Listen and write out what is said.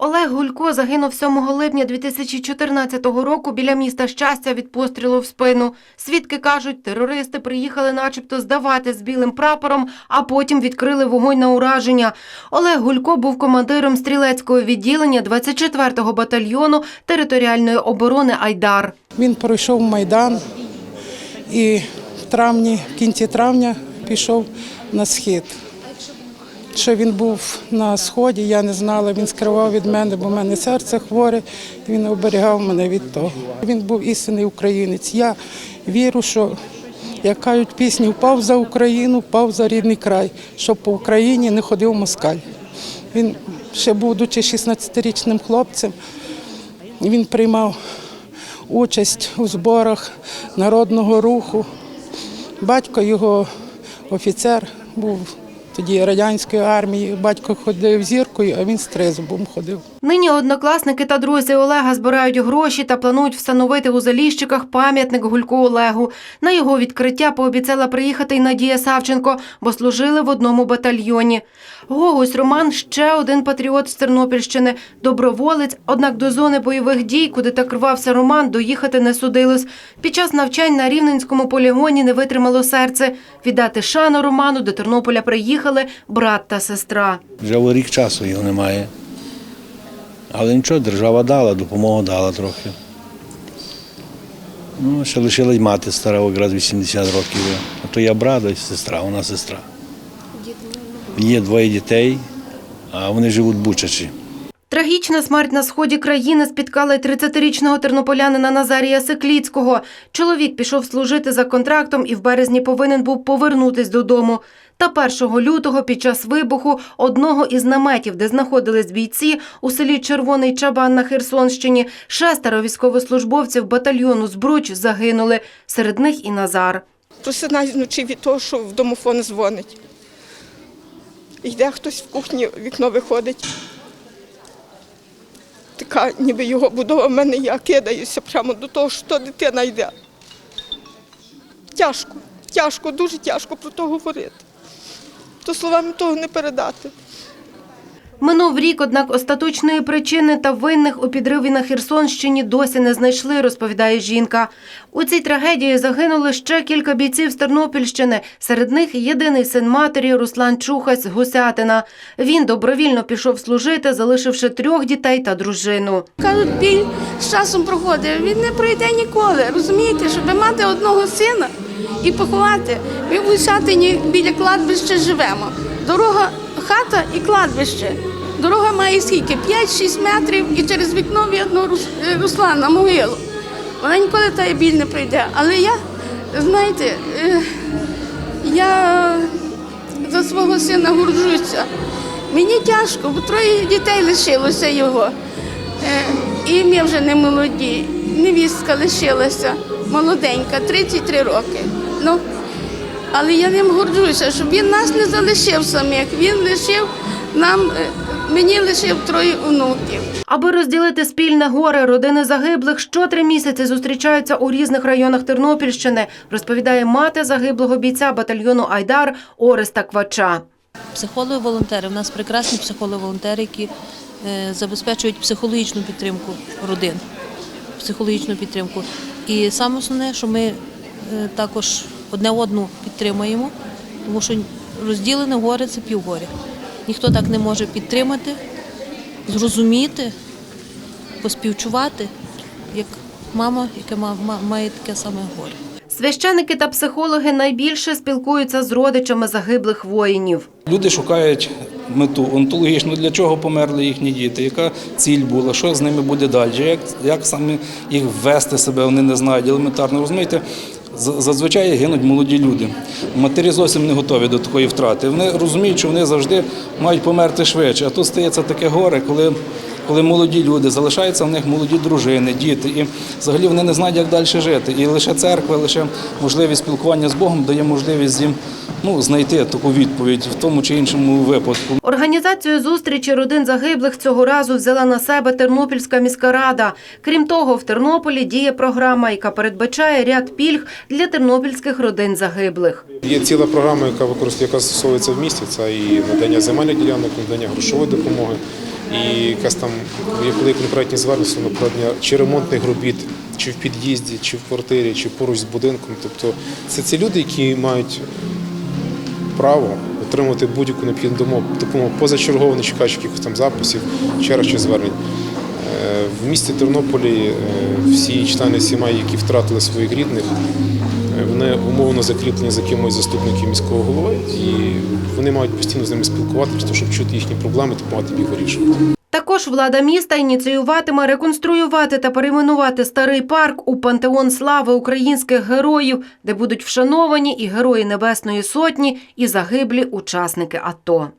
Олег Гулько загинув 7 липня 2014 року біля міста Щастя від пострілу в спину. Свідки кажуть, терористи приїхали начебто здавати з білим прапором, а потім відкрили вогонь на ураження. Олег Гулько був командиром стрілецького відділення 24-го батальйону територіальної оборони Айдар. Він пройшов Майдан і в травні, в кінці травня пішов на схід. Що він був на сході, я не знала. Він скривав від мене, бо в мене серце хворе. Він оберігав мене від того. Він був істинний українець. Я вірю, що як кажуть пісні, впав за Україну, впав за рідний край, щоб по Україні не ходив москаль. Він ще будучи 16-річним хлопцем, він приймав участь у зборах народного руху. Батько його офіцер був тоді радянської армії. Батько ходив зіркою, а він з тризубом ходив. Нині однокласники та друзі Олега збирають гроші та планують встановити у Заліщиках пам'ятник Гульку Олегу. На його відкриття пообіцяла приїхати й Надія Савченко, бо служили в одному батальйоні. Гогусь Роман ще один патріот з Тернопільщини, доброволець, однак до зони бойових дій, куди так рвався Роман, доїхати не судилось. Під час навчань на Рівненському полігоні не витримало серце. Віддати шану Роману до Тернополя приїхали брат та сестра. Вже рік часу його немає. Але нічого, держава дала, допомогу дала трохи. Ну, ще лишила й мати стара, якраз 80 років. А то я брат, а сестра, вона сестра. Є двоє дітей, а вони живуть Бучачі. Трагічна смерть на сході країни спіткала й 30-річного тернополянина Назарія Секліцького. Чоловік пішов служити за контрактом і в березні повинен був повернутись додому. Та 1 лютого під час вибуху одного із наметів, де знаходились бійці, у селі Червоний Чабан на Херсонщині, шестеро військовослужбовців батальйону Збруч загинули. Серед них і Назар. Просинаюсь вночі від того, що в домофон дзвонить. Йде хтось в кухні, вікно виходить. Така, ніби його будова в мене, я кидаюся прямо до того, що дитина йде. Тяжко, тяжко, дуже тяжко про то говорити. То словами того не передати. Минув рік, однак остаточної причини та винних у підриві на Херсонщині досі не знайшли, розповідає жінка. У цій трагедії загинули ще кілька бійців з Тернопільщини. Серед них єдиний син матері Руслан Чухась Гусятина. Він добровільно пішов служити, залишивши трьох дітей та дружину. Кажуть, біль з часом проходить. Він не пройде ніколи. Розумієте, щоб мати одного сина і поховати. Ми в Гусятині біля кладбища живемо. Дорога, хата і кладбище. Дорога має скільки? 5-6 метрів і через вікно видно е, Руслана могилу. Вона ніколи та біль не пройде. Але я, знаєте, е, я за свого сина горжуся. Мені тяжко, бо троє дітей лишилося його. Е, І ми вже не молоді. Невістка лишилася молоденька, 33 роки. Ну, але я ним горджуся, щоб він нас не залишив самих. Він лишив нам, е, мені лишив троє онуків. Аби розділити спільне горе, родини загиблих що три місяці зустрічаються у різних районах Тернопільщини, розповідає мати загиблого бійця батальйону Айдар Ореста Квача. Психологи-волонтери. У нас прекрасні психологи-волонтери, які е, забезпечують психологічну підтримку родин, психологічну підтримку. І саме основне, що ми е, також одне одну підтримуємо, тому що розділене горе це півгоря. Ніхто так не може підтримати, зрозуміти, поспівчувати, як мама, яка ма- ма- має таке саме горе. Священики та психологи найбільше спілкуються з родичами загиблих воїнів. Люди шукають мету онтологічну, для чого померли їхні діти, яка ціль була, що з ними буде далі, як, як саме їх ввести себе, вони не знають елементарно. Розумієте, зазвичай гинуть молоді люди. Матері зовсім не готові до такої втрати. Вони розуміють, що вони завжди мають померти швидше. А тут стається таке горе, коли. Коли молоді люди залишаються в них молоді дружини, діти, і взагалі вони не знають, як далі жити. І лише церква, лише можливість спілкування з Богом дає можливість їм ну, знайти таку відповідь в тому чи іншому випадку. Організацію зустрічі родин загиблих цього разу взяла на себе Тернопільська міська рада. Крім того, в Тернополі діє програма, яка передбачає ряд пільг для тернопільських родин загиблих. Є ціла програма, яка використовує, яка застосовується в місті. Це і надання земельних ділянок, надання грошової допомоги, і якась там є коли конкретні звернення проведення чи ремонтних робіт, чи в під'їзді, чи в квартирі, чи поруч з будинком. Тобто це ці люди, які мають право отримати будь-яку необхідну допомогу, позачергово, не чекаючи якихось там записів, черг чи звернень. Е, В місті Тернополі е, всі члени сімей, які втратили своїх рідних, е, вони умовно закріплені за кимось заступників міського голови, і вони мають постійно з ними спілкуватися, щоб чути їхні проблеми допомагати їх вирішувати. Також влада міста ініціюватиме реконструювати та перейменувати старий парк у пантеон слави українських героїв, де будуть вшановані і герої Небесної Сотні, і загиблі учасники АТО.